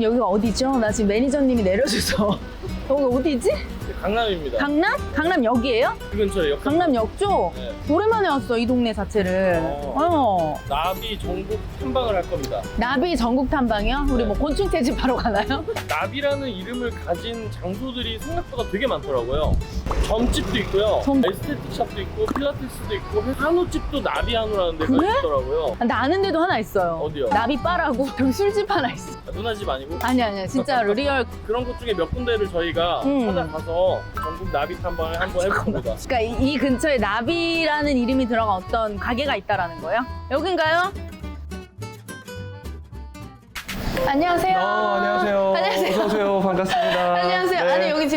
지금 여기가 어디죠? 나 지금 매니저님이 내려줘서 여기 어디지? 강남입니다. 강남? 강남 역이에요? 이 근처에 역 강남 쪽? 네. 오랜만에 왔어 이 동네 자체를. 어. 어. 나비 전국 탐방을 할 겁니다. 나비 전국 탐방이요? 우리 네. 뭐 곤충 채집하러 가나요? 나비라는 이름을 가진 장소들이 생각보다 되게 많더라고요. 점집도 있고요. 점- 에스테틱 샵도 있고 필라테스도 있고 한우집도 나비 한우라는 데가 그래? 있더라고요. 나 아는 데도 하나 있어요. 어디요? 나비 바라고 여기 술집 하나 있어. 아, 누나 집 아니고 아니 아니야 진짜 리얼. 그런 곳 중에 몇 군데를 저희가 음. 찾아가서 전국 나비 탐방을 한번 해봅니다. 그러니까 이, 이 근처에 나비라는 이름이 들어간 어떤 가게가 있다라는 거예요? 여긴가요? 안녕하세요. 어, 안녕하세요. 안녕하세요. 어서 오세요. 반갑습니다. 안녕하세요.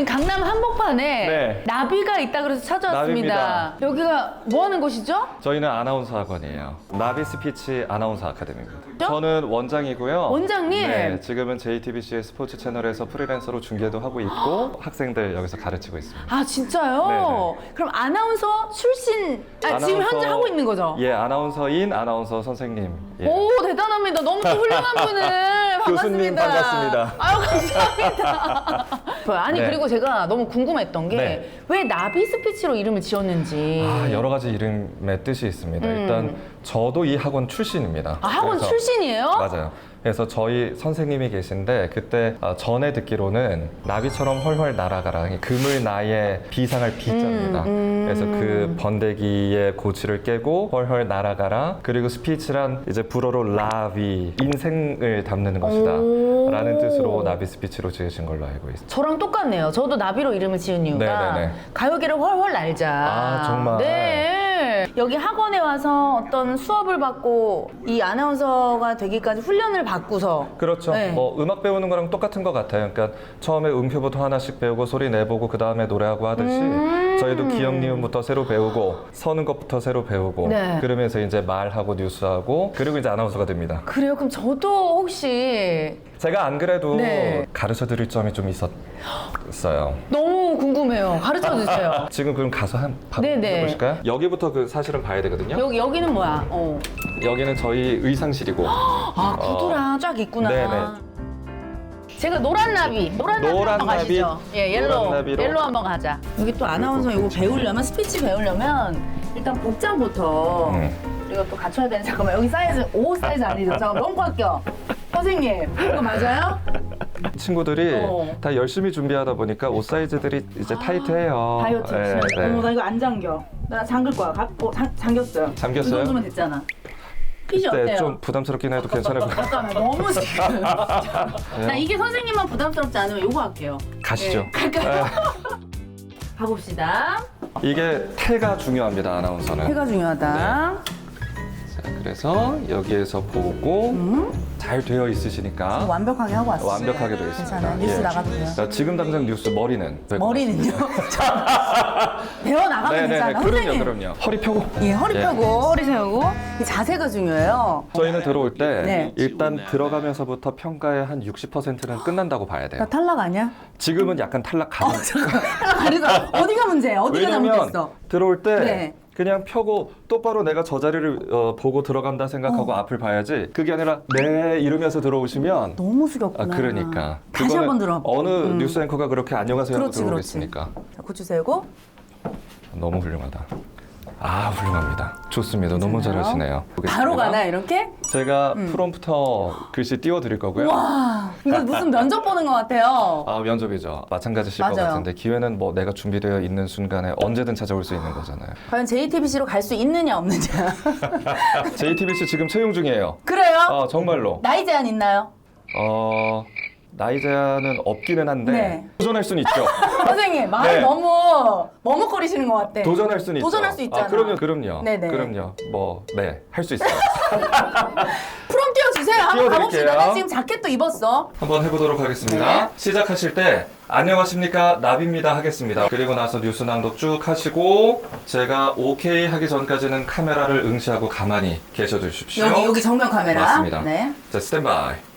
네. 지금 강남 한복판에 네. 나비가 있다 그래서 찾아왔습니다. 나비입니다. 여기가 뭐 하는 곳이죠? 저희는 아나운서 학원이에요. 나비 스피치 아나운서 아카데미입니다. 저? 저는 원장이고요. 원장님. 네, 지금은 JTBC의 스포츠 채널에서 프리랜서로 중계도 하고 있고 학생들 여기서 가르치고 있습니다. 아 진짜요? 그럼 아나운서 출신 아, 지금 아나운서- 현재 하고 있는 거죠? 예, 아나운서인 아나운서 선생님. 예. 오 대단합니다. 너무 또 훌륭한 분을 교수님 반갑습니다. 아유 감사합니다. 아니 네. 그리고 제가 너무 궁금했던 게 왜 네. 나비 스피치로 이름을 지었는지. 아, 여러 가지 이름의 뜻이 있습니다. 음. 일단 저도 이 학원 출신입니다. 아, 학원 그래서- 출신이에요? 맞아요. 그래서 저희 선생님이 계신데 그때 아, 전에 듣기로는 나비처럼 훨훨 날아가라. 금을 나의 비상할 비자입니다. 음, 음. 그래서 그 번데기의 고치를 깨고 훨훨 날아가라. 그리고 스피치란 이제 불어로 라비 인생을 담는 것이다. 오. 라는 뜻으로 나비 스피치로 지으신 걸로 알고 있습니다. 저랑 똑같네요. 저도 나비로 이름을 지은 이유가 네네네. 가요계를 훨훨 날자. 아, 정말? 네. 여기 학원에 와서 어떤 수업을 받고 이 아나운서가 되기까지 훈련을 받고서 그렇죠. 네. 뭐 음악 배우는 거랑 똑같은 것 같아요. 그러니까 처음에 음표부터 하나씩 배우고 소리 내보고 그 다음에 노래하고 하듯이 음. 저희도 기억 니음부터 새로 배우고 서는 것부터 새로 배우고 네. 그러면서 이제 말하고 뉴스하고 그리고 이제 아나운서가 됩니다. 그래요. 그럼 저도 혹시 제가 안 그래도 네. 가르쳐 드릴 점이 좀 있었어요. 너무 궁금해요. 가르쳐 주세요. 지금 그럼 가서 한 바로 네네. 해보실까요? 여기부터 그 사실은 봐야 되거든요. 여기 여기는 뭐야? 어. 여기는 저희 의상실이고 아 구두랑 쫙 있구나. 네네. 제가 노란 나비, 노란 나비 노란 한번 나비, 가시죠. 예, 옐로, 노란 나비로. 옐로 한번 가자. 여기 또 아나운서 이거 배우려면 스피치 배우려면 일단 복장부터 음. 우리가 또 갖춰야 되는 잠깐만 여기 사이즈 5 사이즈 아니죠? 잠깐 너무 꽉 껴. 선생님 이거 맞아요? 친구들이 어. 다 열심히 준비하다 보니까 옷 사이즈들이 이제 타이트해요. 다이어트. 네, 네. 어머 나 이거 안 잠겨. 나 잠글 거야. 가, 어, 잠, 잠겼어요. 잠겼어요? 이 정도면 됐잖아. 핏이 네, 어때요? 좀 부담스럽긴 해도 괜찮을 것 같아요. 잠깐만 너무 지금. 나 이게 선생님만 부담스럽지 않으면 요거 할게요. 가시죠. 네, 갈까요? 가봅시다. 이게 태가 중요합니다, 아나운서는. 해가 중요하다. 자, 그래서 여기에서 보고 잘 되어 있으시니까 음? 완벽하게 하고 왔어요. 완벽하게 되어 있습니다. 괜찮아요. 뉴스 예. 나가도 돼요. 자, 지금 당장 뉴스 머리는 머리는요? 배워 나가면 네네네, 되잖아. 그럼요, 선생님. 그럼요. 허리 펴고. 예, 허리 예. 펴고 허리 세우고 이 자세가 중요해요. 저희는 들어올 때 네. 일단 들어가면서부터 평가의 한 60%는 끝난다고 봐야 돼요. 나 탈락 아니야? 지금은 약간 탈락 가능. 탈락 아니다. 어디가 문제야? 어디가 잘못됐어? 들어올 때 네. 그냥 펴고 똑바로 내가 저 자리를 어, 보고 들어간다 생각하고 앞을 봐야지. 그게 아니라 네 이러면서 들어오시면 너무 아 숙였구나. 그러니까. 다시 한번 들어봐. 어느 음. 뉴스 앵커가 그렇게 안녕하세요 하고 그렇지, 들어오겠습니까? 자, 고추 세우고. 너무 훌륭하다 아 훌륭합니다 좋습니다 너무 괜찮아요? 잘하시네요 바로 보겠습니다. 가나 이렇게? 제가 프롬프터 글씨 띄워드릴 거고요 와, 이거 무슨 면접 보는 것 같아요. 아 면접이죠 마찬가지실 것 맞아요. 같은데 기회는 뭐 내가 준비되어 있는 순간에 언제든 찾아올 수 있는 거잖아요 과연 JTBC로 갈 수 있느냐 없느냐. JTBC 지금 채용 중이에요 그래요? 아 정말로 나이 제한 있나요? 어 나이 제한은 없기는 한데 네. 도전할 수는 있죠. 선생님 말을 네. 너무 머뭇거리시는 것 같아. 도전할 수는 있죠. 도전할 수 있잖아. 아, 그럼요, 그럼요. 네네. 그럼요. 뭐, 네, 할 수 있어요. 프롬 띄워주세요. 한번 띄워드릴게요. 가봅시다. 나 지금 자켓도 입었어. 한번 해보도록 하겠습니다. 네. 시작하실 때 안녕하십니까 나비입니다 하겠습니다. 그리고 나서 뉴스 낭독 쭉 하시고 제가 오케이 하기 전까지는 카메라를 응시하고 가만히 계셔 주십시오. 여기 여기 정면 카메라. 맞습니다. 네. 자 스탠바이.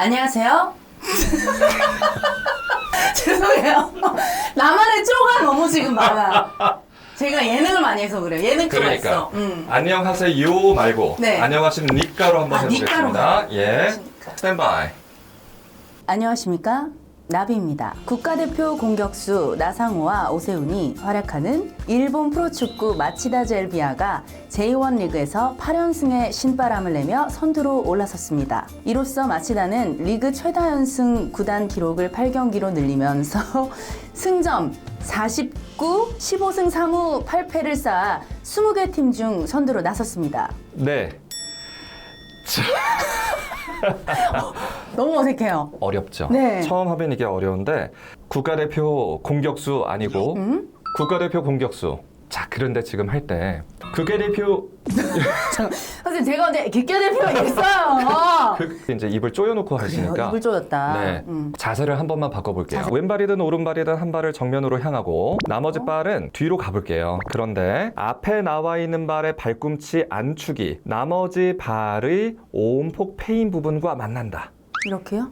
안녕하세요. 죄송해요. 나만의 쪼가 너무 지금 많아. 제가 예능을 많이 해서 그래요. 예능 쪼가 그러니까. 음. 안녕하세요 말고 네. 안녕하십니까로 한번 아, 해보겠습니다. 가요? 예. 안녕하십니까. 스탠바이. 안녕하십니까? 나비입니다. 국가대표 공격수 나상호와 오세훈이 활약하는 일본 프로축구 마치다 젤비아가 J1 리그에서 8연승의 신바람을 내며 선두로 올라섰습니다. 이로써 마치다는 리그 최다 연승 구단 기록을 8경기로 늘리면서 승점 49, 15승 3무 8패를 쌓아 20개 팀 중 선두로 나섰습니다. 네. 너무 어색해요. 어렵죠. 네. 처음 하면 이게 어려운데 국가대표 공격수 아니고 음? 국가대표 공격수. 자, 그런데 지금 할 때 국가대표 선생님 제가 언제 국가대표가 있어요. 그 이제 입을 조여놓고 하시니까 입을 조였다. 네. 음. 자세를 한 번만 바꿔볼게요. 왼발이든 오른발이든 한 발을 정면으로 향하고 나머지 발은 뒤로 가볼게요. 그런데 앞에 나와 있는 발의 발꿈치 안축이 나머지 발의 오음폭 패인 부분과 만난다. 이렇게요?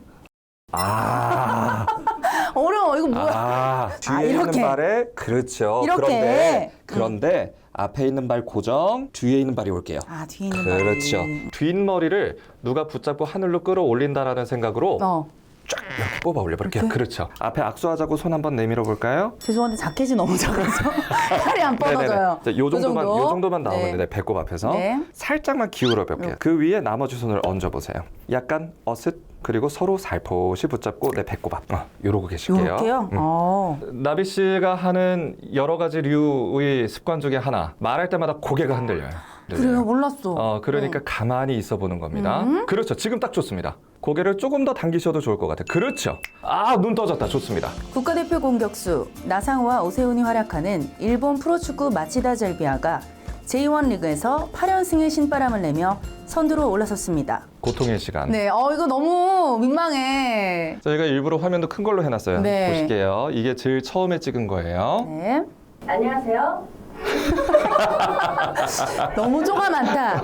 아, 어려워. 이거 뭐야? 아, 뒤에 아, 이렇게. 있는 발에 그렇죠. 이렇게. 그런데 그런데 앞에 있는 발 고정, 뒤에 있는 발이 올게요. 아, 뒤에 있는 그렇죠. 발이. 뒷머리를 누가 붙잡고 하늘로 끌어올린다라는 생각으로 어. 쫙 이렇게 뽑아 올려볼게요. 이렇게? 그렇죠. 앞에 악수하자고 손 한번 내밀어 볼까요? 죄송한데 자켓이 너무 작아서 팔이 안 뻗어져요. 자, 요 정도만 그 정도? 요 정도만 나오면 네. 돼. 배꼽 앞에서 네. 살짝만 기울어 볼게요. 그 위에 나머지 손을 얹어 보세요. 약간 어슷 그리고 서로 살포시 붙잡고 내 배꼽 앞. 어, 이러고 계실게요. 요렇게요? 음. 어. 나비 씨가 하는 여러 가지 류의 습관 중에 하나 말할 때마다 고개가 흔들려요. 그래요? 몰랐어. 어, 그러니까 네. 가만히 있어 보는 겁니다. 음. 그렇죠. 지금 딱 좋습니다. 고개를 조금 더 당기셔도 좋을 것 같아요. 그렇죠. 아, 눈 떠졌다. 좋습니다. 국가대표 공격수 나상호와 오세훈이 활약하는 일본 프로축구 마치다 젤비아가 J1 리그에서 8연승의 신바람을 내며 선두로 올라섰습니다. 고통의 시간. 네, 어 이거 너무 민망해. 저희가 일부러 화면도 큰 걸로 해놨어요. 네. 보실게요. 이게 제일 처음에 찍은 거예요. 네. 안녕하세요. 너무 쪼가 많다.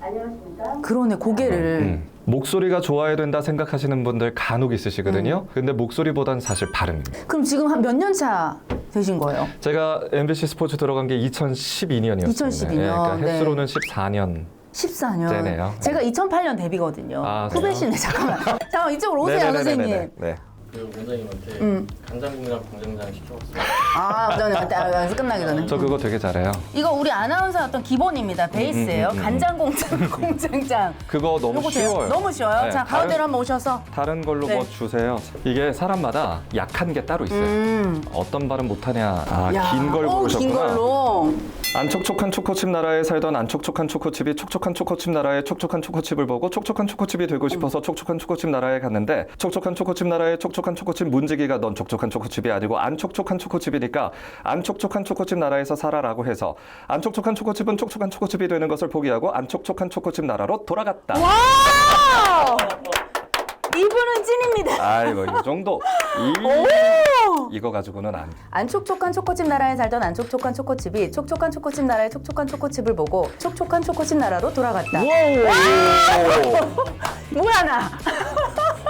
안녕하십니까? 그러네 고개를. 음. 목소리가 좋아야 된다 생각하시는 분들 간혹 있으시거든요. 음. 근데 목소리보단 사실 발음입니다. 그럼 지금 한 몇 년 차 되신 거예요? 제가 MBC 스포츠 들어간 게 2012년이었어요. 2012 년, 그러니까 네. 횟수로는 14년. 14년. 네네요. 제가 2008년 데뷔거든요. 아, 그래요? 후배시네. 잠깐만. 잠깐만 이쪽으로 오세요, 네네네네네. 선생님. 네. 그 원장님한테 음. 간장국이랑 공장장 시켜봤어요. 아, 원장님한테 아, 끝나기 전에. 저 그거 되게 잘해요. 이거 우리 아나운서 어떤 기본입니다. 베이스예요. 음, 음, 음, 음. 간장 공장 공장장. 그거 너무 요거 돼요? 쉬워요. 너무 쉬워요. 네, 자, 가운데로 한번 오셔서. 다른 걸로 네. 뭐 주세요. 이게 사람마다 약한 게 따로 있어요. 음. 어떤 발음 못하냐. 아, 야, 긴걸 어, 고르셨구나. 긴 걸로. 안 촉촉한 초코칩 나라에 살던 안 촉촉한 초코칩이 촉촉한 초코칩 나라의 촉촉한 초코칩을 보고 촉촉한 초코칩이 되고 싶어서 촉촉한 초코칩 나라에 갔는데 촉촉한 초코칩 나라의 촉촉한 초코칩 문지기가 넌 촉촉한 초코칩이 아니고 안 촉촉한 초코칩이니까 안 촉촉한 초코칩 나라에서 살아라고 해서 안 촉촉한 초코칩은 촉촉한 초코칩이 되는 것을 포기하고 안 촉촉한 초코칩 나라로 돌아갔다. 와! 이분은 찐입니다. 아이고 이 정도 이 이거 가지고는 안. 안촉촉한 초코칩 나라에 살던 안 촉촉한 초코칩이 촉촉한 초코칩 나라의 촉촉한 초코칩을 보고 촉촉한 초코칩 나라로 돌아갔다. 뭐야 나?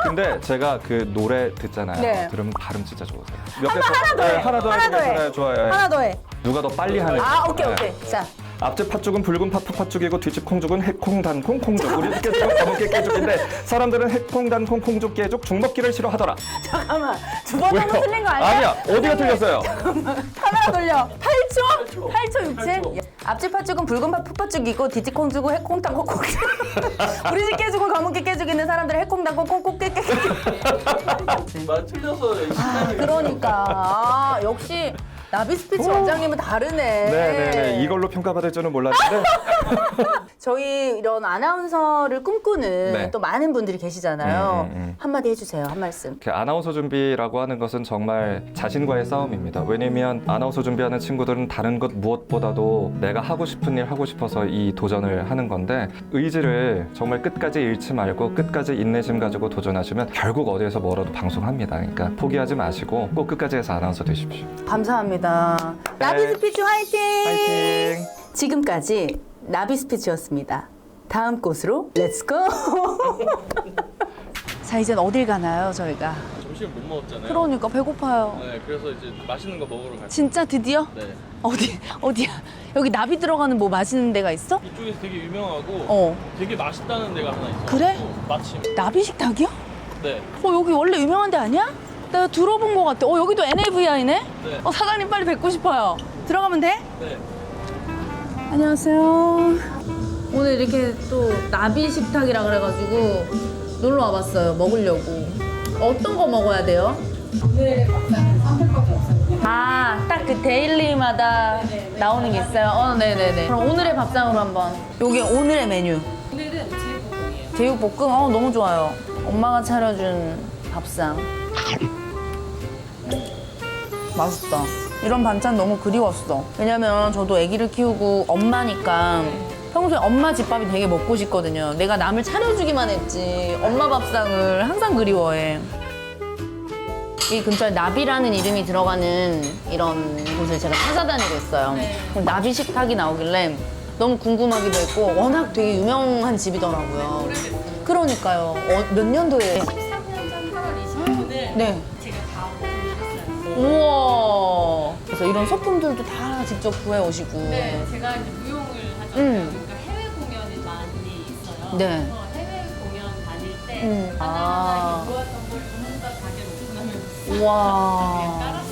근데 제가 그 노래 듣잖아요. 네. 들으면 발음 진짜 좋으세요. 몇한개 번, 하나 더 해. 하나 더 하나 더 해. 좋아요. 예. 하나 더 해. 누가 더 빨리 하는 아, 오케이 네. 오케이. 자, 앞집 팥죽은 붉은 파프 팥죽이고 뒷집 콩죽은 해콩 단콩 콩죽 우리 깨죽은 검은깨 깨죽인데 사람들은 해콩 단콩 콩죽 깨죽 죽 먹기를 싫어하더라 잠깐만. 두 번 정도 틀린 거 아니야? 아니야 어디가 틀렸어요 카메라 돌려. 8초? 8초 6칠? 앞집 팥죽은 붉은 팥 풋팥죽이고 뒷집 콩죽은 해콩땅콩 콩죽. 우리 집 깨죽은 검은 깨 깨죽 있는 사람들은 해콩땅콩 콩 콩 깨깨 깨. 말 틀려서 아, 시간이 그러니까. 아, 역시 나비 스피치 원장님은 다르네. 네네네. 이걸로 평가받을 줄은 몰랐는데 저희 이런 아나운서를 꿈꾸는 네. 또 많은 분들이 계시잖아요. 음, 음, 음. 한마디 해주세요. 한 말씀. 그 아나운서 준비라고 하는 것은 정말 자신과의 싸움입니다. 왜냐면 아나운서 준비하는 친구들은 다른 것 무엇보다도 내가 하고 싶은 일 하고 싶어서 이 도전을 하는 건데 의지를 정말 끝까지 잃지 말고 끝까지 인내심 가지고 도전하시면 결국 어디에서 멀어도 방송합니다. 그러니까 포기하지 마시고 꼭 끝까지 해서 아나운서 되십시오. 감사합니다. 나비 네. 화이팅! 파이팅! 지금까지 나비 스피치였습니다. 다음 곳으로 렛츠고! 자, 이젠 어딜 가나요, 저희가? 점심 못 먹었잖아요. 그러니까 배고파요. 네, 그래서 이제 맛있는 거 먹으러 갈게요. 진짜 드디어? 네. 어디, 어디야? 여기 나비 들어가는 뭐 맛있는 데가 있어? 이쪽에서 되게 유명하고 어. 되게 맛있다는 데가 하나 있어요. 그래? 마침. 나비 식탁이요? 네. 어 여기 원래 유명한 데 아니야? 내가 들어본 것 같아. 어 여기도 NAVI네? 네. 어 사장님 빨리 뵙고 싶어요. 들어가면 돼? 네. 안녕하세요. 오늘 이렇게 또 나비 식탁이라 그래가지고 놀러 와봤어요. 먹으려고. 어떤 거 먹어야 돼요? 아, 딱 그 데일리마다 나오는 게 있어요? 어, 네네네. 그럼 오늘의 밥상으로 한번. 요게 오늘의 메뉴. 오늘은 제육볶음이에요. 제육볶음? 어, 너무 좋아요. 엄마가 차려준 밥상. 맛있다. 이런 반찬 너무 그리웠어. 왜냐면 저도 아기를 키우고 엄마니까 평소에 엄마 집밥이 되게 먹고 싶거든요. 내가 남을 차려주기만 했지. 엄마 밥상을 항상 그리워해. 이 근처에 나비라는 이름이 들어가는 이런 곳을 제가 찾아다니고 있어요. 그럼 나비 식탁이 나오길래 너무 궁금하기도 했고 워낙 되게 유명한 집이더라고요. 그러니까요. 어, 몇 년도에? 13년 전 8월 29일 네. 제가 다 오픈했어요. 우와. 그래서 이런 소품들도 다 직접 구해 오시고. 네, 제가 이제 무용을 하잖아요. 음. 그러니까 해외 공연이 많이 있어요. 네. 그래서 해외 공연 다닐 때 음. 아. 하나하나 모았던 걸 전부 다 가게를 오픈하면서 우와.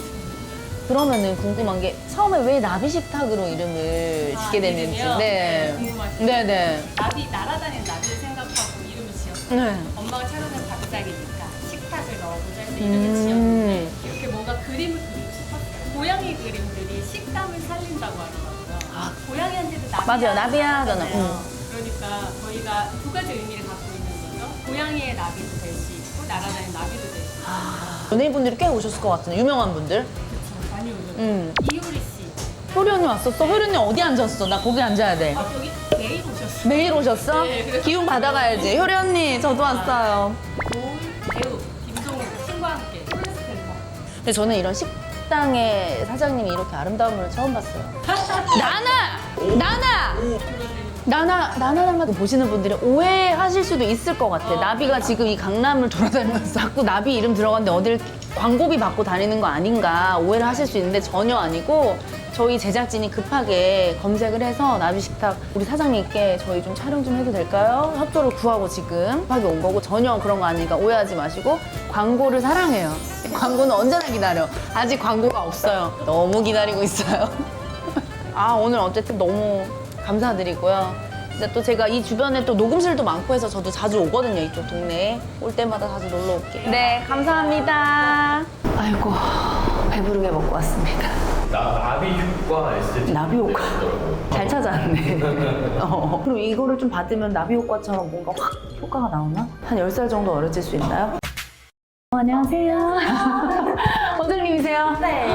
그러면은 궁금한 게 처음에 왜 나비 식탁으로 이름을 아, 짓게 됐는지. 네. 궁금하시죠? 네네. 나비 날아다니는 나비를 생각하고 이름을 지었어요. 네. 엄마가 차려낸 밥상이니까 식탁을 넣어보자 해서 음. 이름을 지었는데 이렇게 뭔가 그림을 고. 고양이 그림들이 식감을 살린다고 하더라고요. 아. 고양이한테도 나비야. 맞아요. 나비야잖아. 하잖아요. 응. 그러니까 저희가 두 가지 의미를 갖고 있는 거죠. 고양이의 나비도 될 수 있고 날아다니는 나비도 될 수 있고. 아. 연예인분들이 꽤 오셨을 것 같은데 유명한 분들. 그렇죠. 많이 오죠. 음. 이효리 씨. 언니 왔었어? 언니 어디 앉았어? 나 거기 앉아야 돼. 아, 여기 매일 오셨어요. 매일 오셨어? 네, 그래서- 기운 받아가야지. 효리 언니, 저도 왔어요. 좋은 배우 김동훈 씨과 함께. 근데 저는 이런 식 당의 사장님이 이렇게 아름다운 분을 처음 봤어요. 나나! 나나! 나나, 나나 닮아도 보시는 분들이 오해하실 수도 있을 것 같아. 나비가 지금 이 강남을 돌아다니면서 자꾸 나비 이름 들어갔는데 어딜 광고비 받고 다니는 거 아닌가 오해를 하실 수 있는데 전혀 아니고 저희 제작진이 급하게 검색을 해서 나비 식탁 우리 사장님께 저희 좀 촬영 좀 해도 될까요? 협조를 구하고 지금 급하게 온 거고 전혀 그런 거 아니니까 오해하지 마시고 광고를 사랑해요. 광고는 언제나 기다려. 아직 광고가 없어요. 너무 기다리고 있어요. 아 오늘 어쨌든 너무 감사드리고요. 근데 또 제가 이 주변에 또 녹음실도 많고 해서 저도 자주 오거든요 이쪽 동네에 올 때마다 자주 놀러 올게요. 네 감사합니다. 아이고 배부르게 먹고 왔습니다. 나 나비 효과 에스테틱. 나비 효과. 잘 찾아왔네. 어. 그럼 이거를 좀 받으면 나비 효과처럼 뭔가 확 효과가 나오나? 한 10살 정도 어려질 수 있나요? 어, 안녕하세요. 원장님이세요? 네.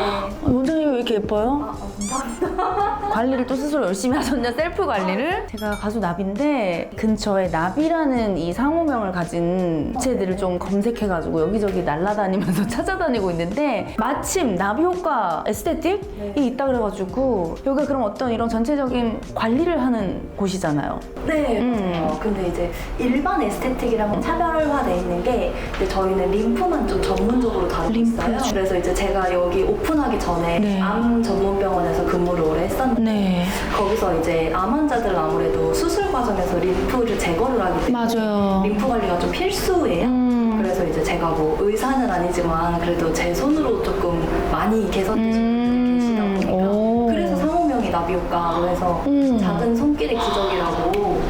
원장님이 왜 이렇게 예뻐요? 관리를 또 스스로 열심히 하셨냐 셀프 관리를 제가 가수 나비인데 근처에 나비라는 이 상호명을 가진 업체들을 좀 검색해가지고 여기저기 날아다니면서 찾아다니고 있는데 마침 나비 효과 에스테틱이 있다 그래가지고 여기 그럼 어떤 이런 전체적인 관리를 하는 곳이잖아요. 네, 음. 맞아요. 근데 이제 일반 에스테틱이랑 차별화돼 있는 게 이제 저희는 림프만 좀 전문적으로 다루고 림프. 있어요. 그래서 이제 제가 여기 오픈하기 전에 네. 암 전문병원에서 근무를 오래 했었는데 네. 거기서 이제 암 환자들 아무래도 수술 과정에서 림프를 제거를 하기 때문에 맞아요. 림프 관리가 좀 필수예요. 음. 그래서 이제 제가 뭐 의사는 아니지만 그래도 제 손으로 조금 많이 개선되신 분들이 계시다 음. 보니까 오. 그래서 상호명이 나비효과로 해서 음. 작은 손길의 기적이라고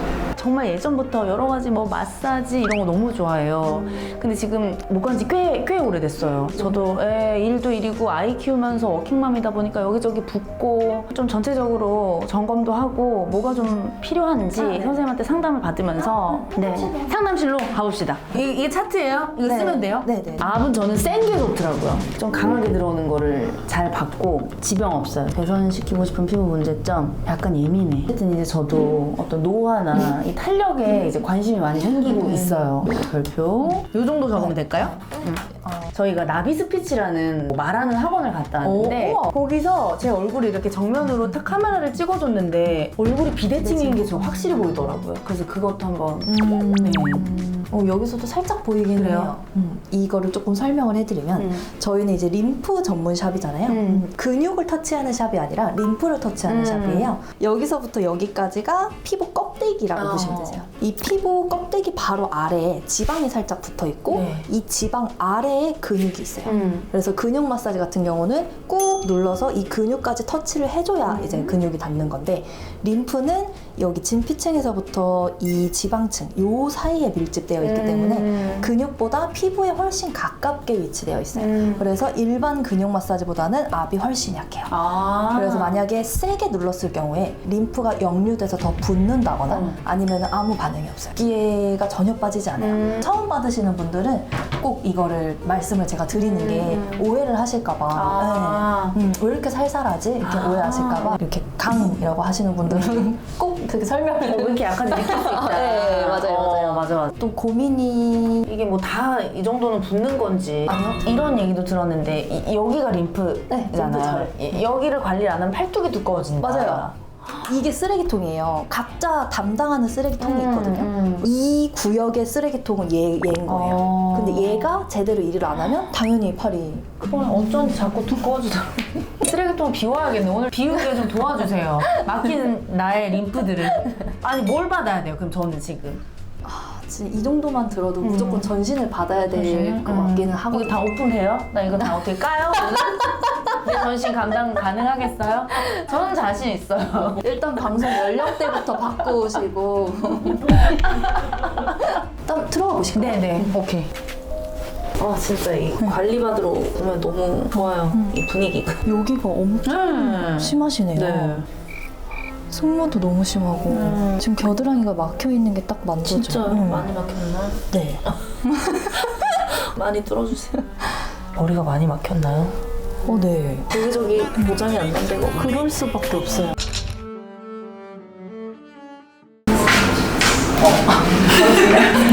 정말 예전부터 여러 가지 뭐 마사지 이런 거 너무 좋아해요. 근데 지금 못 간 지 꽤, 꽤 오래됐어요. 저도 에, 일도 일이고 아이 키우면서 워킹맘이다 보니까 여기저기 붓고 좀 전체적으로 점검도 하고 뭐가 좀 필요한지 아, 네. 선생님한테 상담을 받으면서 네. 상담실로 가봅시다. 이게, 이게 차트예요? 이거 네. 쓰면 돼요? 네, 네. 압은 저는 센 게 좋더라고요. 좀 강하게 들어오는 거를 잘 받고 지병 없어요. 개선시키고 싶은 피부 문제점 약간 예민해. 어쨌든 이제 저도 어떤 노화나 이 탄력에 이제 관심이 많이 생기고 있어요. 별표. 요 정도 적으면 될까요? 저희가 나비 스피치라는 뭐 말하는 학원을 갔다 왔는데 오, 우와. 거기서 제 얼굴이 이렇게 정면으로 딱 카메라를 찍어줬는데 얼굴이 비대칭인 게좀 확실히 보이더라고요. 그래서 그것도 한번 네. 어, 여기서도 살짝 보이긴 그래요? 해요. 음, 이거를 조금 설명을 해드리면 음. 저희는 이제 림프 전문 샵이잖아요. 음. 음, 근육을 터치하는 샵이 아니라 림프를 터치하는 음. 샵이에요. 여기서부터 여기까지가 피부 껍 껍데기라고 어. 보시면 되세요. 이 피부 껍데기 바로 아래에 지방이 살짝 붙어 있고 네. 이 지방 아래에 근육이 있어요. 음. 그래서 근육 마사지 같은 경우는 꾹 눌러서 이 근육까지 터치를 해줘야 이제 근육이 닿는 건데 림프는 여기 진피층에서부터 이 지방층 요 사이에 밀집되어 있기 때문에 음. 근육보다 피부에 훨씬 가깝게 위치되어 있어요. 음. 그래서 일반 근육 마사지보다는 압이 훨씬 약해요. 아. 그래서 만약에 세게 눌렀을 경우에 림프가 역류돼서 더 붓는다거나 음. 아니면 아무 반응이 없어요. 기회가 전혀 빠지지 않아요. 음. 처음 받으시는 분들은 꼭 이거를 말씀을 제가 드리는 게 오해를 하실까봐 아. 네. 음, 왜 이렇게 살살하지? 이렇게 아. 오해하실까봐 이렇게 강이라고 하시는 분들은 꼭 그렇게 설명을 어, 왜 이렇게 약간 느낄 수 있다. 네, 맞아요, 어, 맞아요. 맞아, 맞아. 또 고민이 이게 뭐 다 이 정도는 붓는 건지 아니요. 이런 얘기도 들었는데 이- 여기가 네, 림프잖아요. 이- 여기를 관리를 안 하면 팔뚝이 두꺼워진다. 맞아요. 이게 쓰레기통이에요. 각자 담당하는 쓰레기통이 음, 있거든요. 음. 이 구역의 쓰레기통은 얘, 얘인 거예요. 어. 근데 얘가 제대로 일을 안 하면 당연히 팔이 그건 어쩐지 자꾸 두꺼워지더라고. 쓰레기통 비워야겠네. 오늘 비우게 좀 도와주세요. 막히는 나의 림프들을. 아니 뭘 받아야 돼요? 그럼 저는 지금. 진짜 이 정도만 들어도 무조건 전신을 받아야 될것 같기는 하고 이거 다 오픈돼요? 나 이거 다 어떻게 까요? 내 전신 감당 가능하겠어요? 저는 자신 있어요. 일단 방송 연령대부터 바꾸시고 일단 들어가 보실까요? 네네. 오케이. 아 진짜 이 관리받으러 오면 너무 좋아요. 이 분위기가. 여기가 엄청 심하시네요. 네. 승모도 너무 심하고 음. 지금 겨드랑이가 막혀 있는 게 딱 만져져. 진짜 음. 많이 막혔나? 네. 많이 뚫어주세요. 머리가 많이 막혔나요? 어, 네. 여기저기 보장이 안 된다고. 그럴 수밖에 없어요.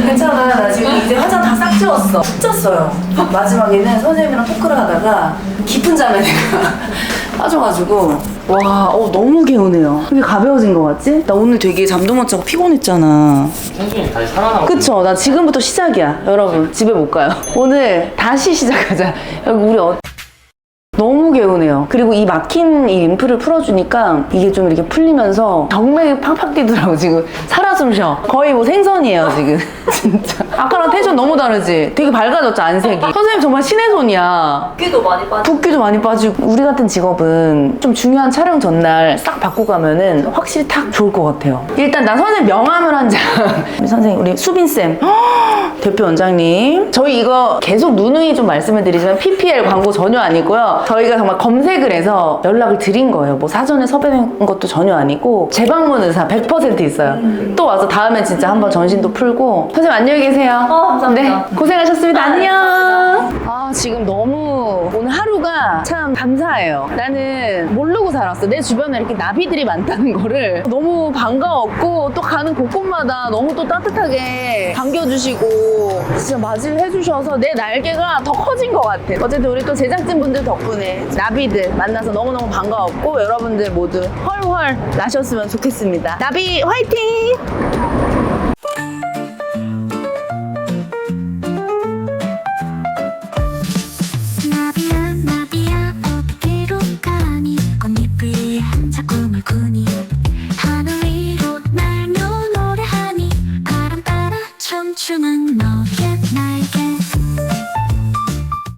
괜찮아. 나 지금 이제 화장 다 푹 잤어요. 마지막에는 선생님이랑 토크를 하다가 깊은 잠에 내가 빠져가지고 와, 어, 너무 개운해요. 이게 가벼워진 것 같지? 나 오늘 되게 잠도 못 자고 피곤했잖아. 청순이 다시 살아나고 그쵸? 나 지금부터 시작이야. 여러분, 집에 못 가요. 오늘 다시 시작하자. 여기 우리 어... 너무 개운해요. 그리고 이 막힌 이 림프를 풀어주니까 이게 좀 이렇게 풀리면서 정맥이 팍팍 뛰더라고, 지금. 살아 숨 쉬어. 거의 뭐 생선이에요, 지금. 진짜. 아까랑 텐션 너무 다르지? 되게 밝아졌죠, 안색이. 선생님 정말 신의 손이야. 붓기도 많이 빠지고 붓기도 많이 빠지고 우리 같은 직업은 좀 중요한 촬영 전날 싹 받고 가면은 확실히 탁 좋을 것 같아요. 일단 나 선생님 명함을 한 장. 선생님 우리 수빈 쌤 대표 원장님 저희 이거 계속 누누이 좀 말씀을 드리지만 PPL 광고 전혀 아니고요. 저희가 정말 검색을 해서 연락을 드린 거예요. 뭐 사전에 섭외된 것도 전혀 아니고 재방문 의사 100% 있어요. 또 와서 다음에 진짜 한번 전신도 풀고 선생님 안녕히 계세요. 감사합니다. 네, 고생하셨습니다. 안녕. 아, 지금 너무 오늘 하루가 참 감사해요. 나는 모르고 살았어. 내 주변에 이렇게 나비들이 많다는 거를 너무 반가웠고 또 가는 곳곳마다 너무 또 따뜻하게 반겨주시고 진짜 맞이를 해주셔서 내 날개가 더 커진 것 같아. 어쨌든 우리 또 제작진분들 덕분에 나비들 만나서 너무너무 반가웠고 여러분들 모두 헐헐 나셨으면 좋겠습니다. 나비 화이팅!